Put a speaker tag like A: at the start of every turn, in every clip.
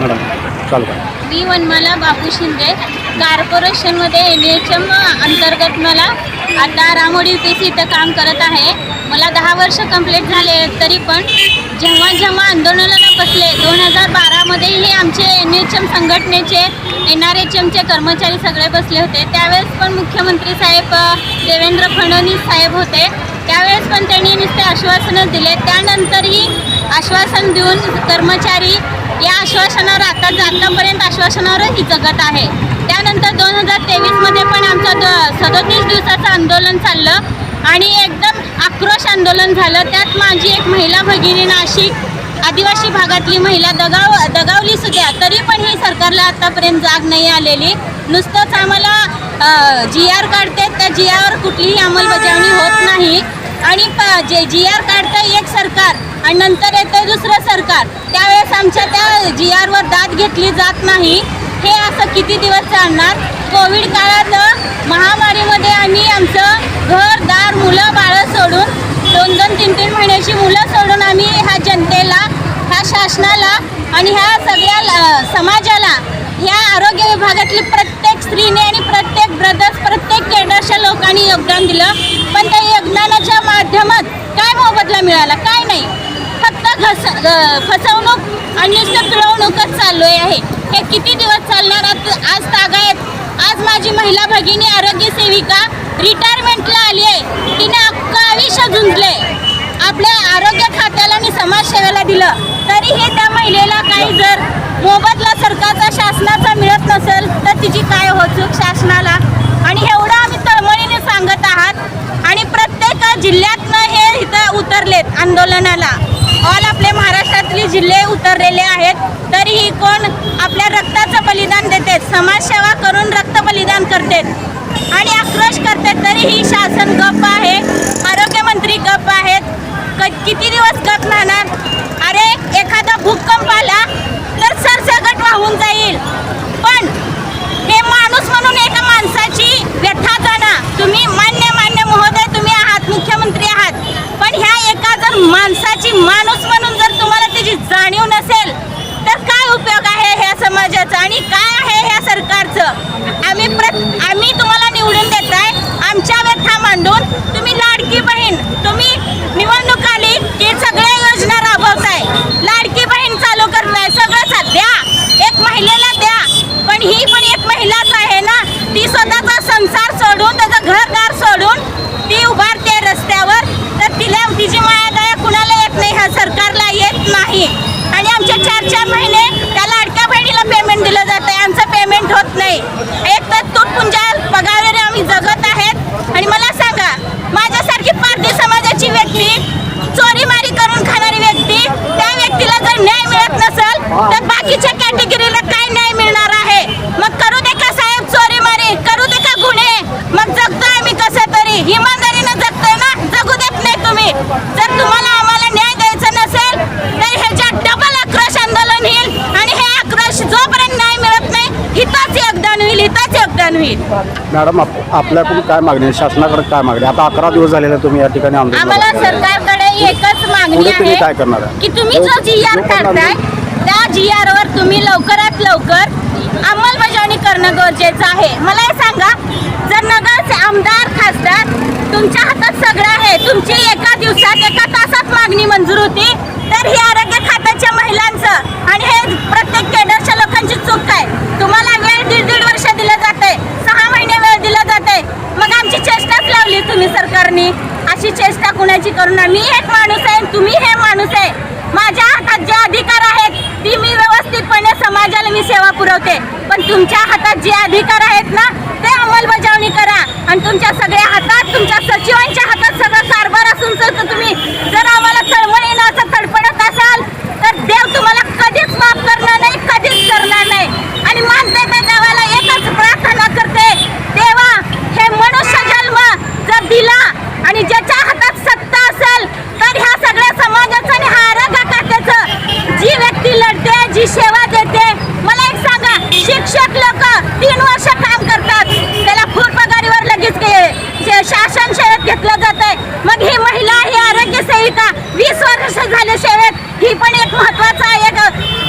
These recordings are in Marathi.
A: मॅडम चालू करा.
B: मी वनमाला बापू शिंदे कॉर्पोरेशनमध्ये एन एच एम अंतर्गत मला आता रामोडी पी सी इथं काम करत आहे. मला दहा वर्ष कंप्लीट झाले तरी पण जेव्हा जेव्हा आंदोलनाला बसले दोन हजार बारामध्येही आमचे एन एच एम संघटनेचे एन आर एच एमचे कर्मचारी सगळे बसले होते. त्यावेळेस पण मुख्यमंत्री साहेब देवेंद्र फडणवीस साहेब होते. त्यावेळेस पण त्यांनी नुसते आश्वासनं दिले त्यानंतरही आश्वासन देऊन कर्मचारी या आश्वासनावर आता आतापर्यंत आश्वासनावरही जगत आहे. त्यानंतर दोन हजार तेवीसमध्ये पण आमचं द सदोतीस दिवसाचं आंदोलन चाललं आणि एकदम आक्रोश आंदोलन झालं. त्यात माझी एक महिला भगिनी नाशिक आदिवासी भागातली महिला दगाव दगावली सुद्धा तरी पण ही सरकारला आतापर्यंत जाग नाही आलेली. नुसतंच आम्हाला जी आर काढते त्या जी आरवर कुठलीही अंमलबजावणी होत नाही. आणि प जे जी आर काढतं एक सरकार आणि नंतर येतं दुसरं सरकार. त्यावेळेस आमच्या त्या जी आरवर दाद घेतली जात नाही. हे असं किती दिवस चालणार? कोविड काळात महामारीमध्ये आम्ही आमचं घर दार मुलं बाळं सोडून दोन दोन तीन तीन महिन्याची मुलं सोडून आम्ही ह्या जनतेला ह्या शासनाला आणि ह्या सगळ्या समाजाला ह्या आरोग्य विभागातली प्रत्येक स्त्रीने आणि प्रत्येक ब्रदर्स प्रत्येक केडरच्या लोकांनी योगदान दिलं. पण त्या योगदानाच्या माध्यमात काय मोबदला मिळाला? काय नाही. फक्त घस ग- फसवणूक आणि पिळवणूकच चालू आहे. हे किती दिवस चालणार? आज आज तागायत आज माझी महिला भगिनी आरोग्य सेविका रिटायरमेंटला आली आहे. तिने अख्खं आयुष्य झुंजले आपल्या आरोग्य खात्याला आणि समाजसेवेला दिलं. तरीही त्या महिलेला काही जर मोबदला सरकारचा शासनाचा मिळत नसेल तर तिची काय होचूक शासनाला? आणि एवढं आम्ही तळमळीने सांगत आहात. आणि प्रत्येक जिल्ह्यातनं हे इथं उतरलेत आंदोलनाला. ऑल आपले महाराष्ट्रातले जिल्हे उतरलेले आहेत तरीही कोण आपल्या रक्ताचं बलिदान देते समाजसेवा करून रक्त बलिदान करतात आणि आक्रोश करतात तरीही शासन गप्प आहे आरोग्यमंत्री गप्प आहेत. क- किती दिवस गप राहणार? अरे एखादा भूकंप आला तर सरसकट वाहून जाईल. पण हे माणूस म्हणून एका माणसाची व्यथा जाणा. तुम्ही मन मान्य महोदय तुम्ही आहात मुख्यमंत्री आहात पण ह्या एका जर माणसाची माणूस म्हणून जर तुम्हाला त्याची जाणीव नसेल तर काय उपयोग आहे ह्या समाजाचा आणि काय आहे ह्या सरकारचं आम्ही प्र आम्ही तुम्हाला निवडून देत आहे आमच्या व्यथा मांडून तुम्ही लाडकी बहीण तुम्ही निवडणूक आली की सगळ्या योजना राबवताय लाडकी बहीण चालू करताय सगळं सा- द्या एक महिलेला द्या पण ही पण एक महिलाच आहे ना ती स्वतःचा संसार सोडून त्याचं घरदार सोडून ती उभारते रस्त्यावर तर तिला तिची माया दया कुणाला येत नाही ह्या सरकारला येत नाही आणि आमचे चार चार महिने त्या लाडक्या बहिणीला पेमेंट दिलं जात आहे आमचं पेमेंट होत नाही एक तर तुटपुंजा पगारावर आम्ही जगत आहेत आणि मला सांगा माझ्यासारखी पारधी समाजाची व्यक्ती चोरीमारी करून खाणारी व्यक्ती त्या व्यक्तीला जर न्याय मिळत नसेल तर बाकीच्या कॅटेगरीला काय न्याय मिळणार आहे मग करू दे का साहेब चोरीमारी करू दे का गुन्हे मग जगतोय आम्ही कसं तरी इमानदारीनं जगतोय ना जगू देत नाही तुम्ही जर तुम्हाला आम्हाला न्याय द्यायचा नसेल तर ह्याच्यात डबल आक्रोश आंदोलन होईल आणि हे आक्रोश जोपर्यंत न्याय मिळत नाही हिताच योगदान होईल हिताच योगदान होईल
A: मॅडम आप आपल्याकडून काय मागणी आहे शासनाकडे काय मागणी आहे? आता अकरा दिवस झालेले तुम्ही या ठिकाणी आंदोलन
B: आम्हाला
A: करताय.
B: सरकारकडे एकच मागणी
A: पुढे तुम्ही
B: आहे
A: काय करणार आहे?
B: की तुम्ही जो जी आर
A: जो पण
B: काढताय त्या जी आर वर तुम्ही लवकरात लवकर अंमलबजावणी करणं गरजेचं आहे मला हे सांगा जर नगरचे आमदार खासदार तुमच्या हातात सगळं आहे तुमची एका दिवसात एका तासात मागणी मंजूर होती तर ही आरोग्य खात्याच्या महिलांचं आणि हे प्रत्येक केडरच्या लोकांची चूक आहे तुम्हाला वेळ दीड दीड वर्ष दिलं जाते सहा महिने वेळ दिला जाते मग आमची चेष्टाच लावली तुम्ही सरकारने. अशी चेष्टा कुणाची करू नये मी एक माणूस आहे तुम्ही हे माणूस आहे. माझ्या हातात जे अधिकार आहेत ती मी व्यवस्थितपणे समाजाला मी सेवा पुरवते. पण तुमच्या हातात जे अधिकार आहेत ना ते अंमलबजावणी करा. आणि तुमच्या सगळ्या हातात तुमच्या सचिवांच्या हातात सगळं कारभार असून तर तुम्ही जर आम्हाला तळमळीनं असं तडफडत असाल तर देव तुम्हाला कधीच माफ करणार नाही कधीच करणार नाही आणि मानते त्या देवाला एकच प्रार्थना करते देवा हे मनुष्य जन्म जर दिला आणि ज्याच्या हातात सत्ता असेल तर ह्या सगळ्या समाजाचं आणि हा आरोग्य खात्याचं जी व्यक्ती लढ जी सेवा देते मला एक सांगा शिक्षक लोक तीन वर्ष काम करतात त्याला फूट पगारीवर लगेच के- शे- शासन सेवेत घेतलं जात आहे. मग ही महिला ही आरोग्य सेविका वीस वर्ष झाले सेवेत. ही पण एक महत्त्वाचा एक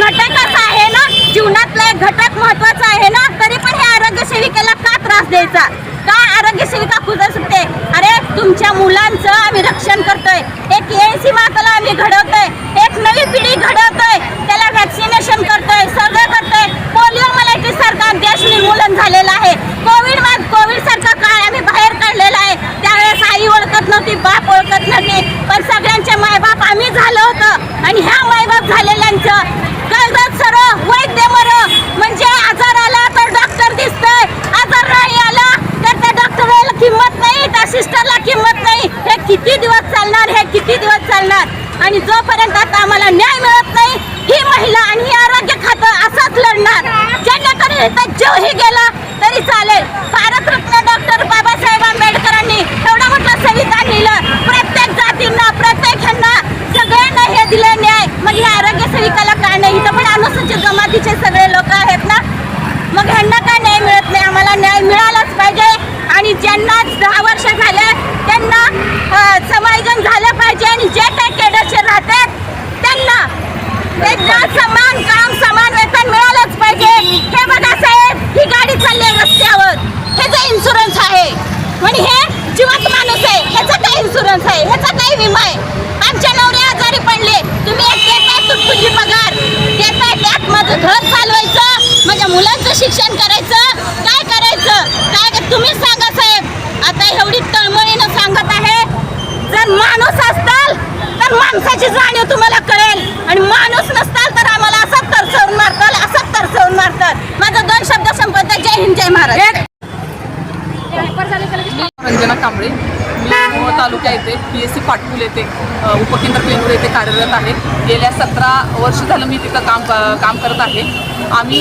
B: घटकच आहे ना? जीवनातला एक घटक महत्त्वाचा आहे ना? तरी पण हे आरोग्य सेविकेला का त्रास द्यायचा? का आरोग्य सेविका खुदच सुटते? अरे तुमच्या मुलांचं आम्ही रक्षण करतोय. एक एनसी माताला आम्ही घडवतोय. एक नवी पिढी घडवतोय त्याला वॅक्सिनेशन करतोय सगळं करतोय पोलिओ मलायटीस सारखा देश निर्मूलन झालेला आहे कोविड कोविड सारखा काळ आम्ही बाहेर काढलेला आहे त्यावेळेस आई ओळखत नव्हती बाप ओळखत नव्हती पण सगळ्यांचे मायबाप आम्ही झालं होतं आणि ह्या मायबाप झालेल्यांचं कागदात सर वैद्य मर म्हणजे आजार आला तर डॉक्टर दिसतोय आजार नाही आला तर त्या डॉक्टरला किंमत नाही त्या सिस्टरला किंमत नाही हे किती दिवस चालणार हे किती दिवस चालणार आणि जोपर्यंत आता आम्हाला न्याय मिळत नाही ही महिला आणि हे आरोग्य खातं असंच लढणार जेणेकरून जीवही गेला तरी चालेल. भारतरत्न डॉक्टर बाबासाहेब आंबेडकरांनी एवढं मोठं संविधान लिहिलं. प्रत्येक जातींना प्रत्येक ह्यांना सगळ्यांना हे दिलं न्याय. मग ह्या आरोग्य सेविकाला काय नाही? इथं पण अनुसूचित जमातीचे सगळे लोक आहेत ना? मग ह्यांना काय न्याय मिळत नाही? आम्हाला न्याय मिळालाच पाहिजे. आणि ज्यांना दहा वर्ष झाले त्यांना समायोजन झालं पाहिजे. आणि जे काही केडरचे राहतात त्यांना समान काम समान वेतन मिळालंच पाहिजे. हे बघा साहेब ही गाडी चालली आहे रस्त्यावर ह्याचा इन्शुरन्स आहे म्हणजे हे जिवंत माणूस आहे ह्याचा काय इन्शुरन्स आहे. ह्याचा काय विमा आहे. आमच्या नवरे आजारी पडले. तुम्ही तुटपुंजी पगार. देताय त्यात माझं घर चालवायचं. माझ्या मुलांचं शिक्षण करायचं. काय करायचं? काय तुम्ही सांगा साहेब. आता एवढी तळमळीनं सांगत आहे. जर माणूस असताल तर माणसाची जाणीव तुम्हाला कळेल. आणि माणूस नसताल तर आम्हाला असंच तरसवून मारताल असंच तरसवून मारताल. माझं दोन शब्द संपवतात जय हिंद जय महाराज.
C: रंजना कांबळे. मी येथे पी एस सी पाटपूल येथे उपकेंद्र पेंडूर येथे कार्यरत आहे. गेल्या सतरा वर्ष झालं मी तिथं काम काम करत आहे. आम्ही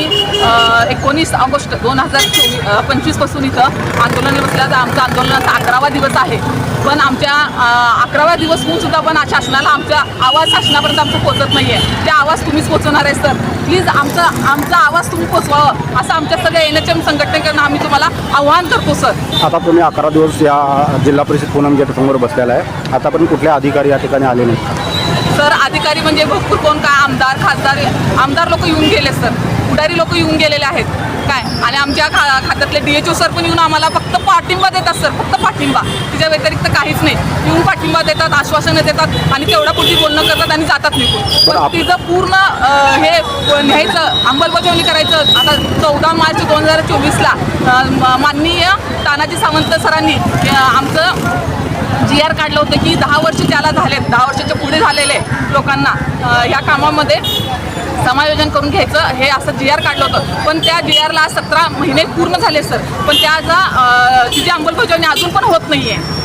C: एकोणीस ऑगस्ट दोन हजार चोवीस पंचवीसपासून इथं आंदोलन बसल्या तर आमचं आंदोलनाचा अकरावा दिवस आहे. पण आमच्या अकरावा दिवस होऊन सुद्धा पण शासनाला आमचा आवाज शासनापर्यंत आमचं पोचत नाही आहे ते आवाज तुम्हीच पोचवणार आहे सर प्लीज आमचा आमचा आवाज तुम्ही पोचवावं असं आमच्या सगळ्या एन एच एम संघटनेकडनं आम्ही तुम्हाला आव्हान करतो सर.
A: आता तुम्ही अकरा दिवस या जिल्हा परिषद पूनम गेट समोर बसलेला आहे. आतापर्यंत कुठले अधिकारी या ठिकाणी आले नाहीत?
C: सर अधिकारी म्हणजे भरपूर कोण? काय आमदार खासदार आमदार लोक येऊन गेले सर. पुढारी लोक येऊन गेलेले आहेत. काय? आणि आमच्या खा खात्यातले डी एच ओ सर पण येऊन आम्हाला फक्त पाठिंबा देतात सर फक्त पाठिंबा. तिच्या व्यतिरिक्त काहीच नाही. येऊन पाठिंबा देतात आश्वासनं देतात आणि तेवढा पुरती बोलणं करतात आणि जातात निघून.
A: बरं,
C: पण तिचं पूर्ण हे न्यायचं अंमलबजावणी करायचं आता चौदा मार्च दोन हजार चोवीसला माननीय तानाजी सावंत सरांनी आमचं जी आर काढलं होतं की दहा वर्ष ज्याला झालेत दहा वर्षाच्या पुढे झालेले लोकांना अ, या कामामध्ये समायोजन करून घ्यायचं हे असं जी आर काढलं होतं. पण त्या जी आरला सतरा महिने पूर्ण झाले सर. पण त्याचा तिची अंमलबजावणी अजून पण होत नाही आहे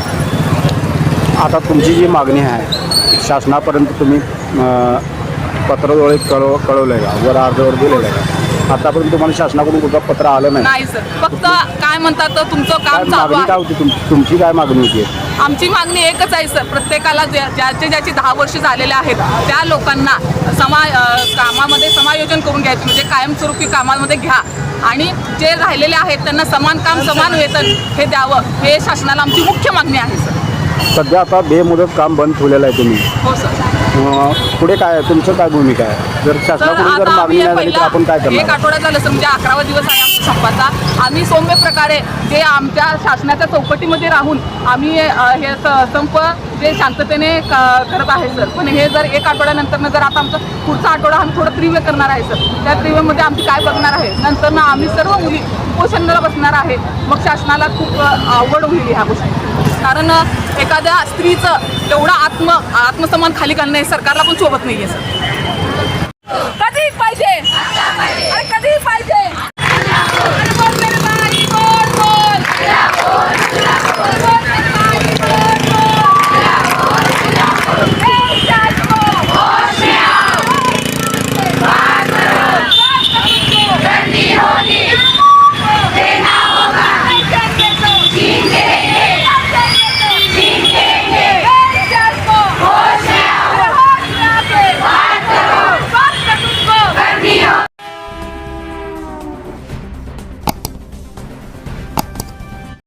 A: आता तुमची जी मागणी आहे शासनापर्यंत तुम्ही पत्राद्वारे कळव कळवलं आहे का? वर अर्धवर दिलेलं आहे का? आतापर्यंत तुम्हाला शासनाकडून कुठलं पत्र आलं नाही?
C: सर. फक्त काय म्हणतात तुमचं
A: काय
C: काम
A: मागणी काय
C: आहे
A: होती तुम तुमची काय मागणी होती?
C: आमची मागणी एकच आहे सर. प्रत्येकाला ज्या ज्याचे ज्याचे दहा वर्ष झालेले आहेत त्या लोकांना समा कामामध्ये समायोजन करून घ्यायचं. म्हणजे कायमस्वरूपी कामामध्ये घ्या. आणि जे राहिलेले आहेत त्यांना समान काम समान वेतन हे द्यावं. हे शासनाला आमची मुख्य मागणी आहे सर.
A: सध्या आता बेमुदत काम बंद ठेवलेलं आहे तुम्ही.
C: हो सर.
A: अं, पुढे काय? तुमचं काय भूमिका आहे जर शासनाकडून जर
C: आता
A: मागणी
C: आम्ही
A: नाही झाली तर आपण काय
C: एक
A: करणार
C: आठवडा झालं सर म्हणजे अकरावा दिवस आहे आमच्या संपाचा आम्ही सौम्य प्रकारे जे आमच्या शासनाच्या चौकटीमध्ये राहून आम्ही अ, हे स- संप जे शांततेने क- करत आहे सर. पण हे जर एक आठवड्यानंतर जर आता आमचा पुढचा आठवडा आम्ही थोडं तीव्र करणार आहे सर. त्या तीव्रमध्ये आमची काय बघणार आहे? नंतर ना आम्ही सर्व मुली उपोषणाला बसणार आहे. मग शासनाला खूप आवड अवघड होईल ह्या गोष्टी. कारण एखाद्या स्त्रीचं एवढा आत्म आत्मसन्मान खाली घालणं हे सरकारला पण शोभत नाही आहे सर.